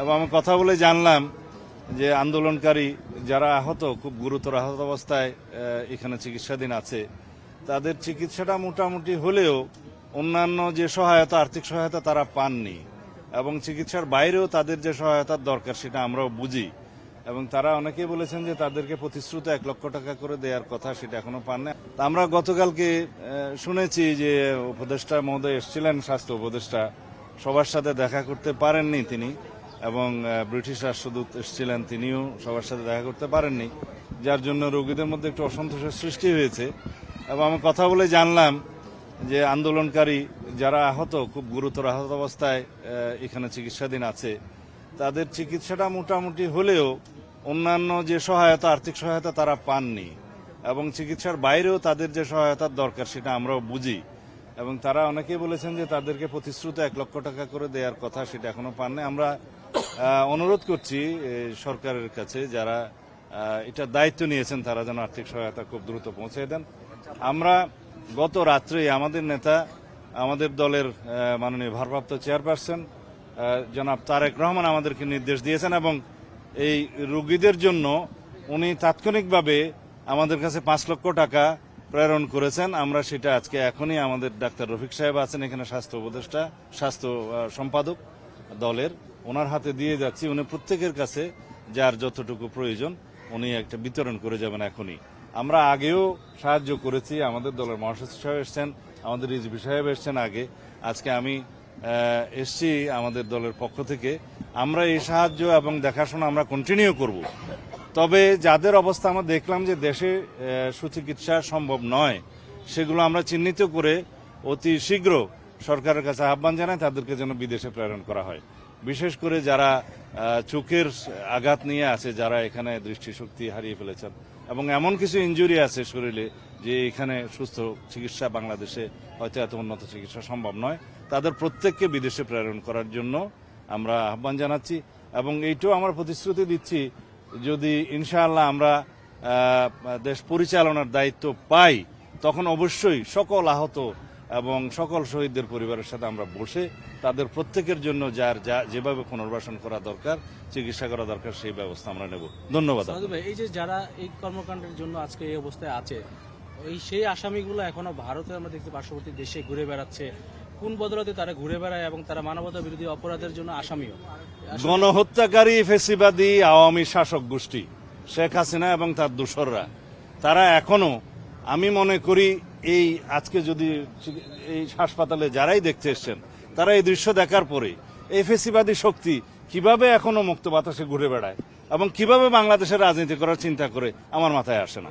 এবং আমি কথা বলে জানলাম যে আন্দোলনকারী যারা আহত, খুব গুরুতর আহত অবস্থায় এখানে চিকিৎসাধীন আছে, তাদের চিকিৎসাটা মোটামুটি হলেও অন্যান্য যে সহায়তা, আর্থিক সহায়তা তারা পাননি এবং চিকিৎসার বাইরেও তাদের যে সহায়তার দরকার সেটা আমরাও বুঝি এবং তারা অনেকেই বলেছেন যে তাদেরকে প্রতিশ্রুত এক লক্ষ টাকা করে দেওয়ার কথা সেটা এখনও পান না আমরা গতকালকে শুনেছি যে উপদেষ্টা মহোদয় এসেছিলেন, স্বাস্থ্য উপদেষ্টা, সবার সাথে দেখা করতে পারেননি তিনি। এবং ব্রিটিশ রাষ্ট্রদূত এসেছিলেন তিনিও সবার সাথে দেখা করতে পারেননি, যার জন্য রোগীদের মধ্যে একটু অসন্তোষের সৃষ্টি হয়েছে। এবং আমি কথা বলে জানলাম যে আন্দোলনকারী যারা আহত, খুব গুরুতর আহত অবস্থায় এখানে চিকিৎসাধীন আছে, তাদের চিকিৎসাটা মোটামুটি হলেও অন্যান্য যে সহায়তা, আর্থিক সহায়তা তারা পাননি এবং চিকিৎসার বাইরেও তাদের যে সহায়তার দরকার সেটা আমরাও বুঝি। এবং তারা অনেকেই বলেছেন যে তাদেরকে প্রতিশ্রুত এক লক্ষ টাকা করে দেওয়ার কথা সেটা এখনও পাননি। আমরা অনুরোধ করছি সরকারের কাছে যারা এটার দায়িত্ব নিয়েছেন তারা যেন আর্থিক সহায়তা খুব দ্রুত পৌঁছে দেন। আমরা গত রাত্রে আমাদের নেতা, আমাদের দলের মাননীয় ভারপ্রাপ্ত চেয়ারপারসন জনাব তারেক রহমান আমাদেরকে নির্দেশ দিয়েছেন এবং এই রোগীদের জন্য উনি তাৎক্ষণিকভাবে আমাদের কাছে পাঁচ লক্ষ টাকা প্রেরণ করেছেন। আমরা সেটা আজকে এখনই আমাদের ডাক্তার রফিক সাহেব আছেন, এখানে স্বাস্থ্য উপদেষ্টা, স্বাস্থ্য সম্পাদক দলের। ওনার হাতে দিয়ে যাচ্ছি। উনি প্রত্যেকের কাছে যার যতটুকু প্রয়োজন, উনি একটা বিতরণ করে যাবেন এখনই। আমরা আগেও সাহায্য করেছি। আমাদের দলের মহাসচিব সাহেব এসছেন, আমাদের রিজভি সাহেব এসছেন আগে। আজকে আমি এসছি আমাদের দলের পক্ষ থেকে। আমরা এই সাহায্য এবং দেখাশোনা আমরা কন্টিনিউ করব। তবে যাদের অবস্থা আমরা দেখলাম যে দেশে সুচিকিৎসা সম্ভব নয়, সেগুলো আমরা চিহ্নিত করে অতি শীঘ্র সরকারের কাছে আহ্বান জানাই, তাদেরকে যেন বিদেশে প্রেরণ করা হয়। বিশেষ করে যারা চোখের আঘাত নিয়ে আছে, যারা এখানে দৃষ্টিশক্তি হারিয়ে ফেলেছেন, এবং এমন কিছু ইনজুরি আছে শরীরে যে এখানে সুস্থ চিকিৎসা বাংলাদেশে হয়তো এত উন্নত চিকিৎসা সম্ভব নয়, তাদের প্রত্যেককে বিদেশে প্রেরণ করার জন্য আমরা আহ্বান জানাচ্ছি, এবং এইটাও আমরা প্রতিশ্রুতি দিচ্ছি যদি ইনশাআল্লাহ আমরা দেশ পরিচালনার দায়িত্ব পাই তখন অবশ্যই সকল আহত এবং সকল শহীদদের পরিবারের সাথে আমরা বসে তাদের প্রত্যেকের জন্য যার যা যেভাবে পুনর্বাসন করা দরকার চিকিৎসা করা দরকার সেই ব্যবস্থা আমরা নেব। ধন্যবাদ এই যে যারা এই কর্মকাণ্ডের জন্য আজকে এই অবস্থায় আছে এই সেই আসামিগুলো এখনও ভারতে আমরা দেখতে পার্শ্ববর্তী দেশে ঘুরে বেড়াচ্ছে কোন বদলতে তারা ঘুরে বেড়ায় এবং তারা মানবতা বিরোধী অপরাধের জন্য আসামিও? গণহত্যাকারী ফেসিবাদী আওয়ামী শাসক গোষ্ঠী, শেখ হাসিনা এবং তার দোসররা, তারা এখনও, আমি মনে করি, এই আজকে যদি এই হাসপাতালে যারাই দেখতে এসছেন, তারা এই দৃশ্য দেখার পরে, এই ফেসিবাদী শক্তি কীভাবে এখনও মুক্ত বাতাসে ঘুরে বেড়ায় এবং কীভাবে বাংলাদেশের রাজনীতি করার চিন্তা করে, আমার মাথায় আসে না।